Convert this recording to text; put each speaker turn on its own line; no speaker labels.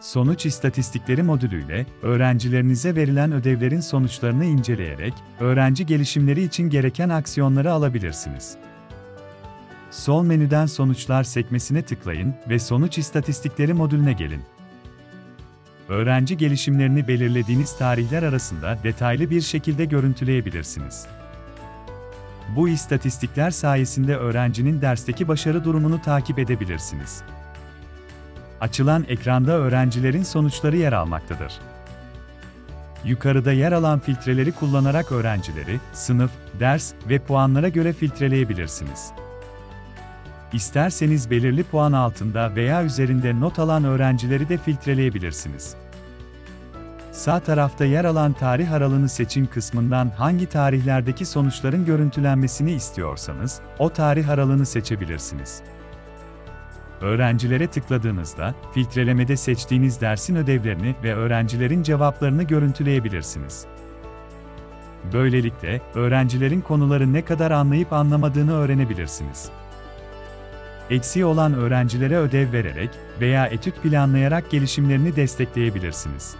Sonuç istatistikleri modülüyle, öğrencilerinize verilen ödevlerin sonuçlarını inceleyerek, öğrenci gelişimleri için gereken aksiyonları alabilirsiniz. Sol menüden Sonuçlar sekmesine tıklayın ve Sonuç istatistikleri modülüne gelin. Öğrenci gelişimlerini belirlediğiniz tarihler arasında detaylı bir şekilde görüntüleyebilirsiniz. Bu istatistikler sayesinde öğrencinin dersteki başarı durumunu takip edebilirsiniz. Açılan ekranda öğrencilerin sonuçları yer almaktadır. Yukarıda yer alan filtreleri kullanarak öğrencileri, sınıf, ders ve puanlara göre filtreleyebilirsiniz. İsterseniz belirli puan altında veya üzerinde not alan öğrencileri de filtreleyebilirsiniz. Sağ tarafta yer alan tarih aralığını seçin kısmından hangi tarihlerdeki sonuçların görüntülenmesini istiyorsanız, o tarih aralığını seçebilirsiniz. Öğrencilere tıkladığınızda, filtrelemede seçtiğiniz dersin ödevlerini ve öğrencilerin cevaplarını görüntüleyebilirsiniz. Böylelikle, öğrencilerin konuları ne kadar anlayıp anlamadığını öğrenebilirsiniz. Eksiği olan öğrencilere ödev vererek veya etüt planlayarak gelişimlerini destekleyebilirsiniz.